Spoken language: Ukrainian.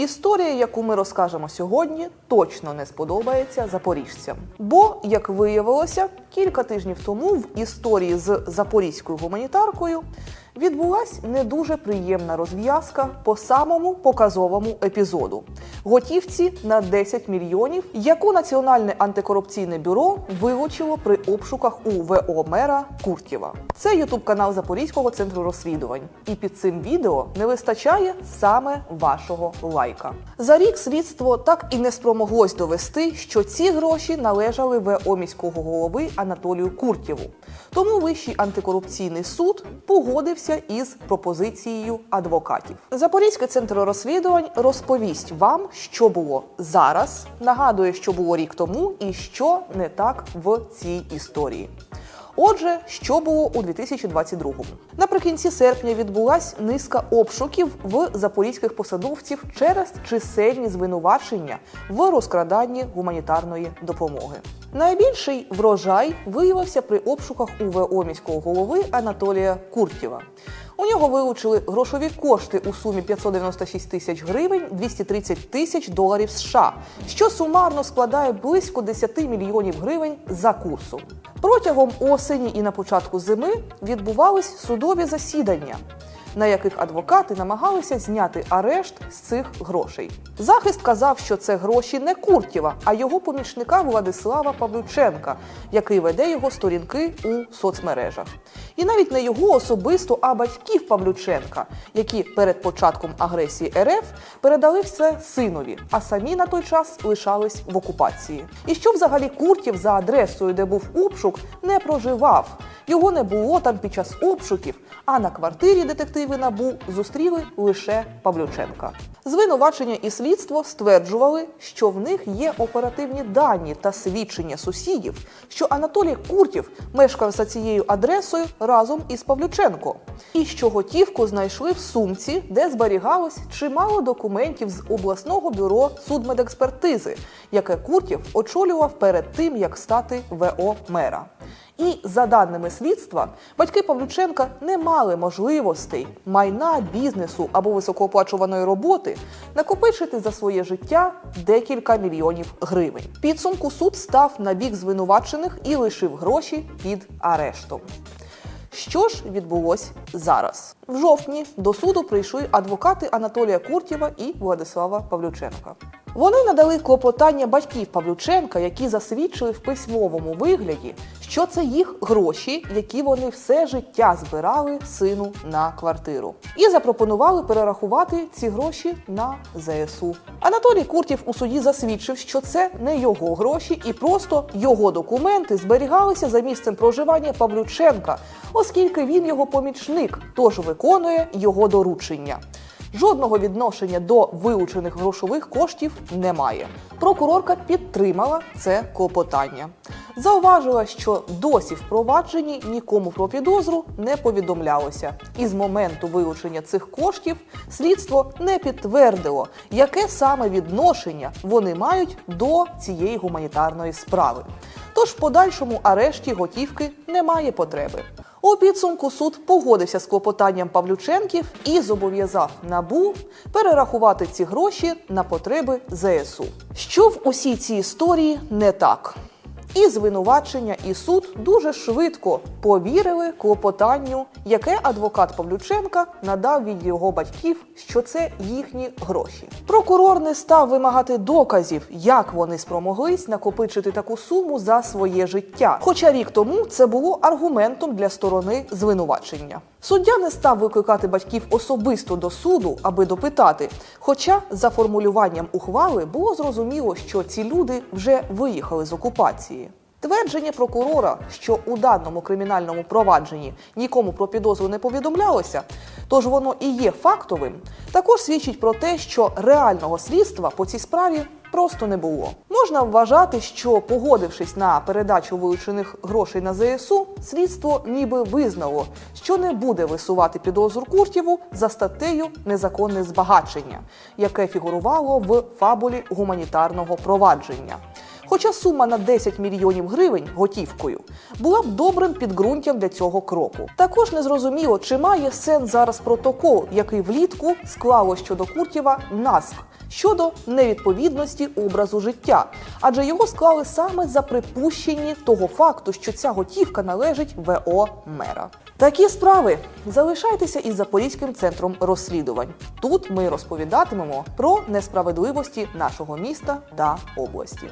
Історія, яку ми розкажемо сьогодні, точно не сподобається запоріжцям. Бо, як виявилося, кілька тижнів тому в історії з запорізькою гуманітаркою відбулась не дуже приємна розв'язка по самому показовому епізоду готівці на 10 мільйонів, яку Національне антикорупційне бюро вилучило при обшуках у ВО мера Куртєва. Це ютуб канал Запорізького центру розслідувань, і під цим відео не вистачає саме вашого лайка. За рік слідство так і не спромоглось довести, що ці гроші належали ВО міського голови Анатолію Куртєву. Тому Вищий антикорупційний суд погодився із пропозицією адвокатів. Запорізький центр розслідувань розповість вам, що було зараз. Нагадує, що було рік тому, і що не так в цій історії. Отже, що було у 2022-му? Наприкінці серпня відбулась низка обшуків в запорізьких посадовців через чисельні звинувачення в розкраданні гуманітарної допомоги. Найбільший врожай виявився при обшуках у ВО міського голови Анатолія Куртєва. У нього вилучили грошові кошти у сумі 596 тисяч гривень, 230 тисяч доларів США, що сумарно складає близько 10 мільйонів гривень за курсом. Протягом осені і на початку зими відбувались судові засідання, на яких адвокати намагалися зняти арешт з цих грошей. Захист казав, що це гроші не Куртєва, а його помічника Владислава Павлюченка, який веде його сторінки у соцмережах. І навіть не його особисто, а батьків Павлюченка, які перед початком агресії РФ передали все синові, а самі на той час лишались в окупації. І що взагалі Куртєв за адресою, де був обшук, не проживав. Його не було там під час обшуків, а на квартирі детективи НАБУ зустріли лише Павлюченка. Звинувачення і слідство стверджували, що в них є оперативні дані та свідчення сусідів, що Анатолій Куртєв мешкав за цією адресою разом із Павлюченко, і що готівку знайшли в сумці, де зберігалось чимало документів з обласного бюро судмедекспертизи, яке Куртєв очолював перед тим, як стати ВО мера. І за даними слідства, батьки Павлюченка не мали можливостей майна, бізнесу або високооплачуваної роботи накопичити за своє життя декілька мільйонів гривень. Підсумку суд став на бік звинувачених і лишив гроші під арештом. Що ж відбулось зараз? В жовтні до суду прийшли адвокати Анатолія Куртєва і Владислава Павлюченка. Вони надали клопотання батьків Павлюченка, які засвідчили в письмовому вигляді, що це їх гроші, які вони все життя збирали сину на квартиру, і запропонували перерахувати ці гроші на ЗСУ. Анатолій Куртєв у суді засвідчив, що це не його гроші, і просто його документи зберігалися за місцем проживання Павлюченка, оскільки він його помічник, тож виконує його доручення. Жодного відношення до вилучених грошових коштів немає. Прокурорка підтримала це клопотання. Зауважила, що досі в провадженні нікому про підозру не повідомлялося, і з моменту вилучення цих коштів слідство не підтвердило, яке саме відношення вони мають до цієї гуманітарної справи. Тож в подальшому арешті готівки немає потреби. У підсумку суд погодився з клопотанням Павлюченків і зобов'язав набу перерахувати ці гроші на потреби ЗСУ. Що в усій цій історії не так? І звинувачення, і суд дуже швидко повірили клопотанню, яке адвокат Павлюченка надав від його батьків, що це їхні гроші. Прокурор не став вимагати доказів, як вони спромоглись накопичити таку суму за своє життя. Хоча рік тому це було аргументом для сторони звинувачення. Суддя не став викликати батьків особисто до суду, аби допитати. Хоча за формулюванням ухвали було зрозуміло, що ці люди вже виїхали з окупації. Твердження прокурора, що у даному кримінальному провадженні нікому про підозру не повідомлялося, тож воно і є фактовим, також свідчить про те, що реального слідства по цій справі просто не було. Можна вважати, що погодившись на передачу вилучених грошей на ЗСУ, слідство ніби визнало, що не буде висувати підозру Куртєву за статтею незаконне збагачення, яке фігурувало в фабулі гуманітарного провадження. Хоча сума на 10 мільйонів гривень готівкою була б добрим підґрунтям для цього кроку. Також незрозуміло, чи має сенс зараз протокол, який влітку склало щодо Куртєва НАСК щодо невідповідності образу життя, адже його склали саме за припущенні того факту, що ця готівка належить ВО мера. Такі справи залишайтеся із Запорізьким центром розслідувань. Тут ми розповідатимемо про несправедливості нашого міста та області.